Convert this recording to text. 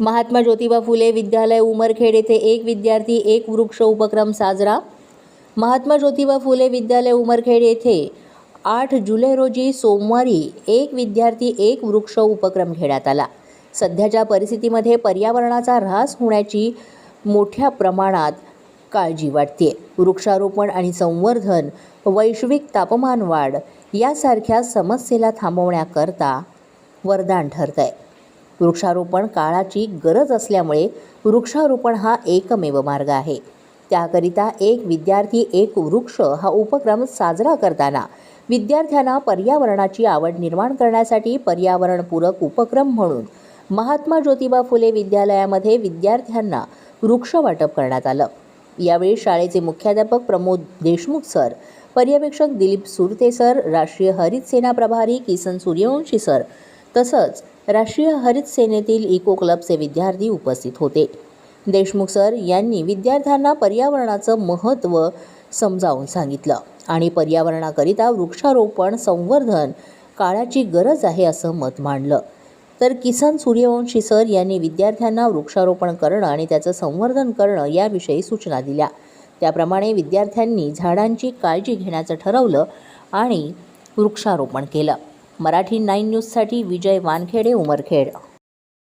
महात्मा ज्योतिबा फुले विद्यालय उमरखेड येथे एक विद्यार्थी एक वृक्ष उपक्रम साजरा. महात्मा ज्योतिबा फुले विद्यालय उमरखेड येथे आठ जुलै रोजी सोमवारी एक विद्यार्थी एक वृक्ष उपक्रम घेण्यात आला. सध्याच्या परिस्थितीमध्ये पर्यावरणाचा ऱ्हास होण्याची मोठ्या प्रमाणात काळजी वाटते वृक्षारोपण आणि संवर्धन वैश्विक तापमानवाढ यासारख्या समस्येला थांबवण्याकरता वरदान ठरत आहे वृक्षारोपण काळाची गरज असल्यामुळे वृक्षारोपण हा एकमेव मार्ग आहे. त्याकरिता एक विद्यार्थी एक वृक्ष हा उपक्रम साजरा करताना विद्यार्थ्यांना पर्यावरणाची आवड निर्माण करण्यासाठी पर्यावरणपूरक उपक्रम म्हणून महात्मा ज्योतिबा फुले विद्यालयामध्ये विद्यार्थ्यांना वृक्ष वाटप करण्यात आलं. यावेळी शाळेचे मुख्याध्यापक प्रमोद देशमुख सर पर्यवेक्षक दिलीप सुरते सर राष्ट्रीय हरित सेना प्रभारी किसन सूर्यवंशी सर तसंच राष्ट्रीय हरित सेनेतील इको क्लबचे विद्यार्थी उपस्थित होते. देशमुख सर यांनी विद्यार्थ्यांना पर्यावरणाचं महत्त्व समजावून सांगितलं आणि पर्यावरणाकरिता वृक्षारोपण संवर्धन काळाची गरज आहे असं मत मांडलं. तर किसन सूर्यवंशी सर यांनी विद्यार्थ्यांना वृक्षारोपण करणं आणि त्याचं संवर्धन करणं याविषयी सूचना दिल्या. त्याप्रमाणे विद्यार्थ्यांनी झाडांची काळजी घेण्याचं ठरवलं आणि वृक्षारोपण केलं. मराठी नाईन न्यूजसाठी विजय वानखेडे उमरखेड.